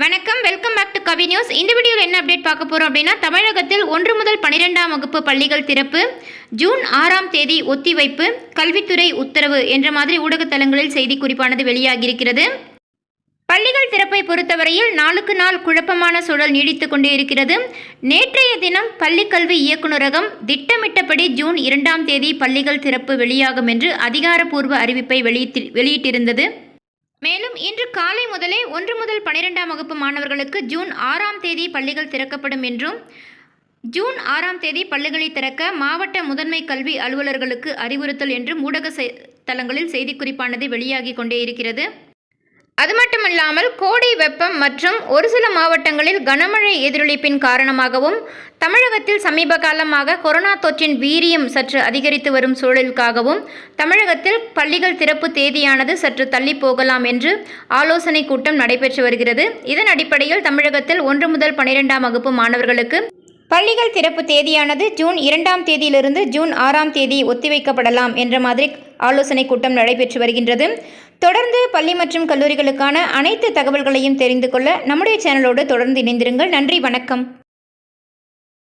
வணக்கம் கவி நியூஸ் இந்த வீடியோவில் என்ன அப்டேட் பார்க்க போகிறோம் அப்படின்னா தமிழகத்தில் ஒன்று முதல் பன்னிரெண்டாம் வகுப்பு பள்ளிகள் திறப்பு ஜூன் ஆறாம் தேதி ஒத்திவைப்பு கல்வித்துறை உத்தரவு என்ற மாதிரி ஊடகத்தலங்களில் செய்தி குறிப்பானது வெளியாகியிருக்கிறது. பள்ளிகள் திறப்பை பொறுத்தவரையில் நாளுக்கு நாள் குழப்பமான சூழல் நீடித்து கொண்டே இருக்கிறது. நேற்றைய தினம் பள்ளிக்கல்வி இயக்குநரகம் திட்டமிட்டபடி ஜூன் இரண்டாம் தேதி பள்ளிகள் திறப்பு வெளியாகும் என்று அதிகாரப்பூர்வ அறிவிப்பை வெளியிட்டு வெளியிட்டிருந்தது. மேலும் இன்று காலை முதலே ஒன்று முதல் பனிரெண்டாம் வகுப்பு மாணவர்களுக்கு ஜூன் ஆறாம் தேதி பள்ளிகள் திறக்கப்படும் என்றும் ஜூன் ஆறாம் தேதி பள்ளிகளை திறக்க மாவட்ட முதன்மை கல்வி அலுவலர்களுக்கு அறிவுறுத்தல் என்றும் ஊடக தளங்களில் செய்திக்குறிப்பானது வெளியாகி கொண்டே இருக்கிறது. அது மட்டுமல்லாமல் கோடை வெப்பம் மற்றும் ஒரு சில மாவட்டங்களில் கனமழை எதிரொலிப்பின் காரணமாகவும் தமிழகத்தில் சமீப காலமாக கொரோனா தொற்றின் வீரியம் சற்று அதிகரித்து வரும் சூழலுக்காகவும் தமிழகத்தில் பள்ளிகள் திறப்பு தேதியானது சற்று தள்ளி போகலாம் என்று ஆலோசனை கூட்டம் நடைபெற்று வருகிறது. இதன் அடிப்படையில் தமிழகத்தில் ஒன்று முதல் பனிரெண்டாம் வகுப்பு மாணவர்களுக்கு பள்ளிகள் திறப்பு தேதியானது ஜூன் இரண்டாம் தேதியிலிருந்து ஜூன் ஆறாம் தேதி ஒத்திவைக்கப்படலாம் என்ற மாதிரி ஆலோசனை கூட்டம் நடைபெற்று வருகின்றது. தொடர்ந்து பள்ளி மற்றும் கல்லூரிகளுக்கான அனைத்து தகவல்களையும் தெரிந்து கொள்ள நம்முடைய சேனலோடு தொடர்ந்து இணைந்திருங்கள். நன்றி வணக்கம்.